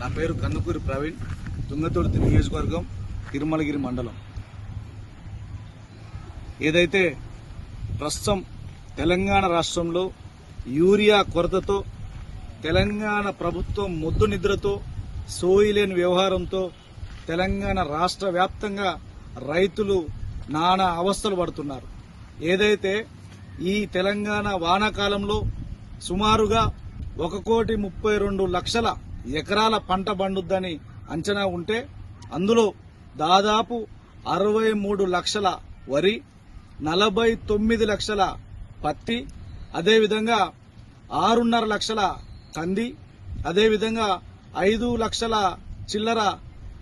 నా పేరు కందుకూరి ప్రవీణ్ తుంగతుర్తి నియోజకవర్గం తిరుమలగిరి మండలం. ఏదైతే ప్రస్తుతం తెలంగాణ రాష్ట్రంలో యూరియా కొరతతో తెలంగాణ ప్రభుత్వం ముద్దు నిద్రతో సోయిలేని వ్యవహారంతో తెలంగాణ రాష్ట్ర వ్యాప్తంగా రైతులు నానా అవస్థలు పడుతున్నారు. ఏదైతే ఈ తెలంగాణ వానాకాలంలో సుమారుగా ఒక కోటి ముప్పై రెండు లక్షల ఎకరాల పంట పండుద్దని అంచనా ఉంటే అందులో దాదాపు అరవై మూడు లక్షల వరి నలభై తొమ్మిది లక్షల పత్తి అదేవిధంగా ఆరున్నర లక్షల కంది అదేవిధంగా ఐదు లక్షల చిల్లర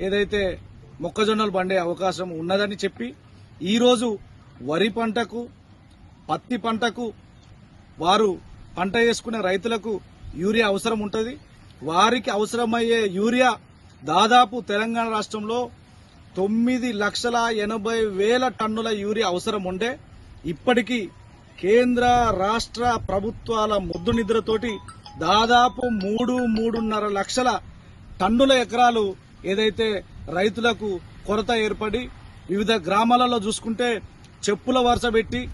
ఏదైతే మొక్కజొన్నలు పండే అవకాశం ఉన్నదని చెప్పి ఈరోజు వరి పంటకు పత్తి పంటకు వారు పంట వేసుకునే రైతులకు యూరియా అవసరం ఉంటుంది. వారికి అవసరమయ్యే యూరియా దాదాపు తెలంగాణ రాష్ట్రంలో తొమ్మిది లక్షల ఎనభై వేల టన్నుల యూరియా అవసరం ఉండే. ఇప్పటికీ కేంద్ర రాష్ట్ర ప్రభుత్వాల ముద్దు నిద్రతోటి దాదాపు మూడు మూడున్నర లక్షల టన్నుల ఎకరాలు ఏదైతే రైతులకు కొరత ఏర్పడి వివిధ గ్రామాలలో చూసుకుంటే చెప్పుల వరుస పెట్టి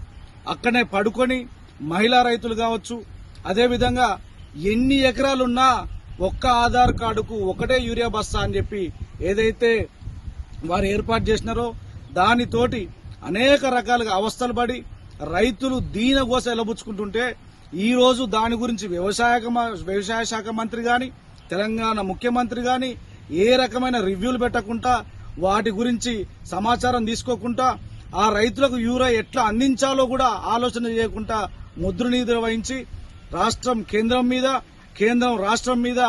అక్కడనే పడుకొని మహిళా రైతులు కావచ్చు. అదేవిధంగా ఎన్ని ఎకరాలున్నా ఒక్క ఆధార్ కార్డుకు ఒకటే యూరియా బస్తా అని చెప్పి ఏదైతే వారు ఏర్పాటు చేసినారో దానితోటి అనేక రకాలుగా అవస్థలు పడి రైతులు దీన కోసం ఎలబుచ్చుకుంటుంటే ఈరోజు దాని గురించి వ్యవసాయ వ్యవసాయ శాఖ మంత్రి కానీ తెలంగాణ ముఖ్యమంత్రి కానీ ఏ రకమైన రివ్యూలు పెట్టకుండా వాటి గురించి సమాచారం తీసుకోకుండా ఆ రైతులకు యూరియా ఎట్లా అందించాలో కూడా ఆలోచన చేయకుండా ముద్ర వహించి రాష్ట్రం కేంద్రం మీద కేంద్రం రాష్ట్రం మీద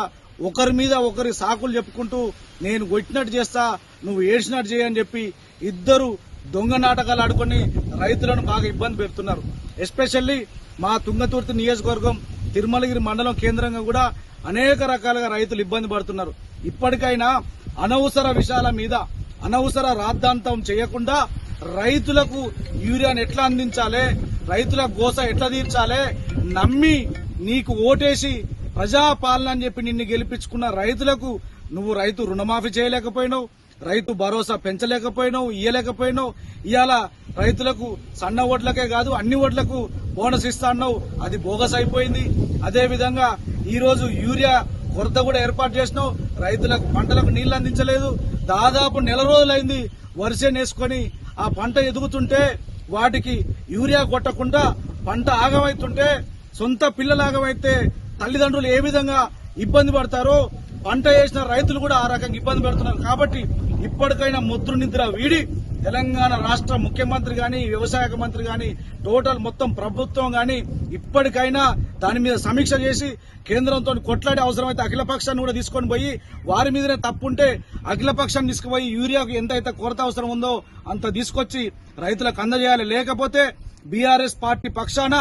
ఒకరి మీద ఒకరి సాకులు చెప్పుకుంటూ నేను కొట్టినట్టు చేస్తా నువ్వు ఏడ్చినట్టు చేయని చెప్పి ఇద్దరు దొంగ నాటకాలు ఆడుకొని రైతులను బాగా ఇబ్బంది పెడుతున్నారు. ఎస్పెషల్లీ మా తుంగతుర్తి నియోజకవర్గం తిరుమలగిరి మండలం కేంద్రంగా కూడా అనేక రకాలుగా రైతులు ఇబ్బంది పడుతున్నారు. ఇప్పటికైనా అనవసర విషయాల మీద అనవసర రాద్ధాంతం చేయకుండా రైతులకు యూరియాను ఎట్లా అందించాలి రైతుల గోస ఎట్లా తీర్చాలి నమ్మి నీకు ఓటేసి ప్రజాపాలన అని చెప్పి నిన్ను గెలిపించుకున్న రైతులకు నువ్వు రైతు రుణమాఫీ చేయలేకపోయినావు రైతు భరోసా పెంచలేకపోయినావు ఇయ్యలేకపోయినావు. ఇవాళ రైతులకు సన్న ఓట్లకే కాదు అన్ని ఓట్లకు బోనస్ ఇస్తా అన్నావు. అది బోగస్ అయిపోయింది. అదేవిధంగా ఈరోజు యూరియా కొరత కూడా ఏర్పాటు చేసినావు. రైతులకు పంటలకు నీళ్ళు అందించలేదు. దాదాపు నెల రోజులైంది వరిసే నేసుకొని ఆ పంట ఎదుగుతుంటే వాటికి యూరియా కొట్టకుండా పంట ఆగమైతుంటే సొంత పిల్లలాగమైతే తల్లిదండ్రులు ఏ విధంగా ఇబ్బంది పడతారో పంట వేసిన రైతులు కూడా ఆ రకంగా ఇబ్బంది పెడుతున్నారు. కాబట్టి ఇప్పటికైనా ముద్రు నిద్ర వీడి తెలంగాణ రాష్ట్ర ముఖ్యమంత్రి గాని వ్యవసాయ మంత్రి గాని టోటల్ మొత్తం ప్రభుత్వం గాని ఇప్పటికైనా దాని మీద సమీక్ష చేసి కేంద్రంతో కొట్లాడే అవసరమైతే అఖిలపక్షాన్ని కూడా తీసుకొని పోయి వారి మీదనే తప్పుంటే అఖిలపక్షాన్ని తీసుకుపోయి యూరియాకు ఎంతైతే కొరత అవసరం ఉందో అంత తీసుకొచ్చి రైతులకు అందజేయాలి. లేకపోతే బీఆర్ఎస్ పార్టీ పక్షాన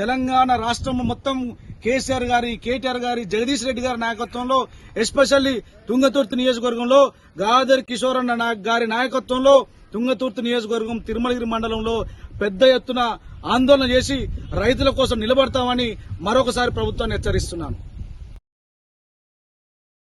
తెలంగాణ రాష్ట్రం మొత్తం కేసీఆర్ గారి కేటీఆర్ గారి జగదీష్ రెడ్డి గారి నాయకత్వంలో ఎస్పెషల్లీ తుంగతుర్తి నియోజకవర్గంలో గాదర్ కిషోర్ అన్న గారి నాయకత్వంలో తుంగతుర్తి నియోజకవర్గం తిరుమలగిరి మండలంలో పెద్ద ఎత్తున ఆందోళన చేసి రైతుల కోసం నిలబడతామని మరొకసారి ప్రభుత్వాన్ని హెచ్చరిస్తున్నాను.